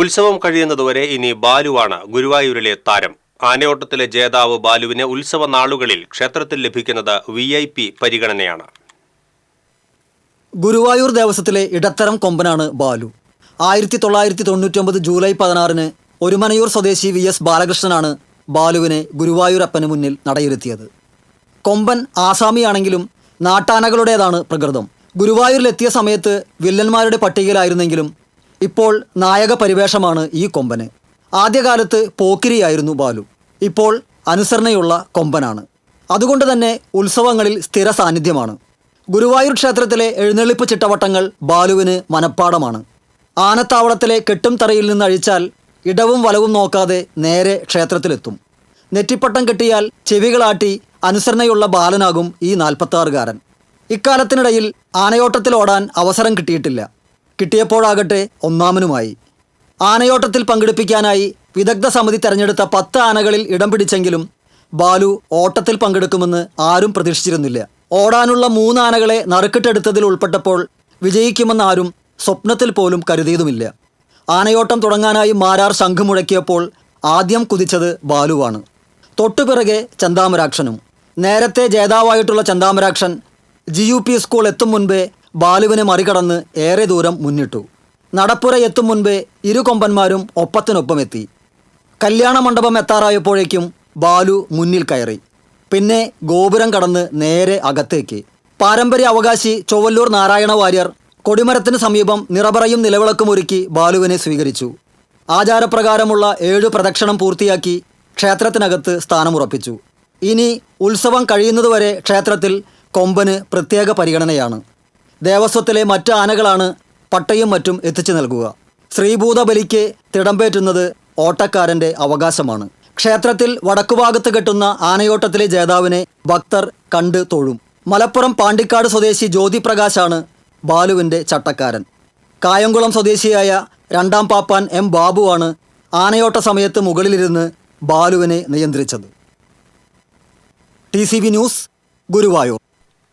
ഉത്സവം കഴിയുന്നതുവരെ ഇനി ബാലുവാണ് ഗുരുവായൂരിലെ താരം. ആനയോട്ടത്തിലെ ജേതാവ് ബാലുവിന് ഉത്സവ നാളുകളിൽ ക്ഷേത്രത്തിൽ ലഭിക്കുന്നത് വി ഐ പി പരിഗണനയാണ്. ഗുരുവായൂർ ദേവസ്വത്തിലെ ഇടത്തരം കൊമ്പനാണ് ബാലു. ആയിരത്തി തൊള്ളായിരത്തി തൊണ്ണൂറ്റൊമ്പത് ജൂലൈ പതിനാറിന് ഒരുമനയൂർ സ്വദേശി വി എസ് ബാലകൃഷ്ണനാണ് ബാലുവിനെ ഗുരുവായൂരപ്പന് മുന്നിൽ നടയിരുത്തിയത് കൊമ്പൻ ആസാമിയാണെങ്കിലും നാട്ടാനകളുടേതാണ് പ്രകൃതം. ഗുരുവായൂരിലെത്തിയ സമയത്ത് വില്ലന്മാരുടെ പട്ടികയിലായിരുന്നെങ്കിലും ഇപ്പോൾ നായക പരിവേഷമാണ് ഈ കൊമ്പന്. ആദ്യകാലത്ത് പോക്കിരിയായിരുന്നു ബാലു. ഇപ്പോൾ അനുസരണയുള്ള കൊമ്പനാണ്. അതുകൊണ്ട് തന്നെ ഉത്സവങ്ങളിൽ സ്ഥിര സാന്നിധ്യമാണ്. ഗുരുവായൂർ ക്ഷേത്രത്തിലെ എഴുന്നള്ളിപ്പ് ചിട്ടവട്ടങ്ങൾ ബാലുവിന് മനഃപ്പാടമാണ്. ആനത്താവളത്തിലെ കെട്ടും തറയിൽ നിന്ന് അഴിച്ചാൽ ഇടവും വലവും നോക്കാതെ നേരെ ക്ഷേത്രത്തിലെത്തും. നെറ്റിപ്പട്ടം കെട്ടിയാൽ ചെവികളാട്ടി അനുസരണയുള്ള ബാലനാകും ഈ നാൽപ്പത്താറുകാരൻ. ഇക്കാലത്തിനിടയിൽ ആനയോട്ടത്തിലോടാൻ അവസരം കിട്ടിയിട്ടില്ല. കിട്ടിയപ്പോഴാകട്ടെ ഒന്നാമനുമായി. ആനയോട്ടത്തിൽ പങ്കെടുപ്പിക്കാനായി വിദഗ്ധ സമിതി തെരഞ്ഞെടുത്ത പത്ത് ആനകളിൽ ഇടം പിടിച്ചെങ്കിലും ബാലു ഓട്ടത്തിൽ പങ്കെടുക്കുമെന്ന് ആരും പ്രതീക്ഷിച്ചിരുന്നില്ല. ഓടാനുള്ള മൂന്നാനകളെ നറുക്കിട്ടെടുത്തതിൽ ഉൾപ്പെട്ടപ്പോൾ വിജയിക്കുമെന്നാരും സ്വപ്നത്തിൽ പോലും കരുതിയതുമില്ല. ആനയോട്ടം തുടങ്ങാനായി മാരാർ ശംഖ് മുഴക്കിയപ്പോൾ ആദ്യം കുതിച്ചത് ബാലുവാണ്. തൊട്ടുപിറകെ ചന്താമരാക്ഷനും നേരത്തെ ജേതാവായിട്ടുള്ള Chanthamarakshan G U P school എത്തും മുൻപേ ബാലുവിനെ മറികടന്ന് ഏറെ ദൂരം മുന്നിട്ടു. നടപ്പുര എത്തും മുൻപേ ഇരു കൊമ്പന്മാരും ഒപ്പത്തിനൊപ്പം എത്തി കല്യാണ മണ്ഡപം എത്താറായപ്പോഴേക്കും ബാലു മുന്നിൽ കയറി. പിന്നെ ഗോപുരം കടന്ന് നേരെ അകത്തേക്ക്. പാരമ്പര്യ അവകാശി ചൊവ്വല്ലൂർ നാരായണ വാര്യർ കൊടിമരത്തിന് സമീപം നിറപറയും നിലവിളക്കും ഒരുക്കി ബാലുവിനെ സ്വീകരിച്ചു. ആചാരപ്രകാരമുള്ള ഏഴ് പ്രദക്ഷിണം പൂർത്തിയാക്കി ക്ഷേത്രത്തിനകത്ത് സ്ഥാനമുറപ്പിച്ചു. ഇനി ഉത്സവം കഴിയുന്നതുവരെ ക്ഷേത്രത്തിൽ കൊമ്പന് പ്രത്യേക പരിഗണനയാണ്. ദേവസ്വത്തിലെ മറ്റ് ആനകളാണ് പട്ടയും മറ്റും എത്തിച്ചു നൽകുക. ശ്രീഭൂത ബലിക്ക് തിടമ്പേറ്റുന്നത് ഓട്ടക്കാരന്റെ അവകാശമാണ്. ക്ഷേത്രത്തിൽ വടക്കുഭാഗത്ത് കെട്ടുന്ന ആനയോട്ടത്തിലെ ജേതാവിനെ ഭക്തർ കണ്ട് തൊഴും. മലപ്പുറം പാണ്ടിക്കാട് സ്വദേശി ജ്യോതിപ്രകാശാണ് ബാലുവിന്റെ ചട്ടക്കാരൻ. കായംകുളം സ്വദേശിയായ രണ്ടാം പാപ്പാൻ എം ബാബുവാണ് ആനയോട്ട സമയത്ത് മുകളിലിരുന്ന് ബാലുവിനെ നിയന്ത്രിച്ചത്. T news Guruvayur.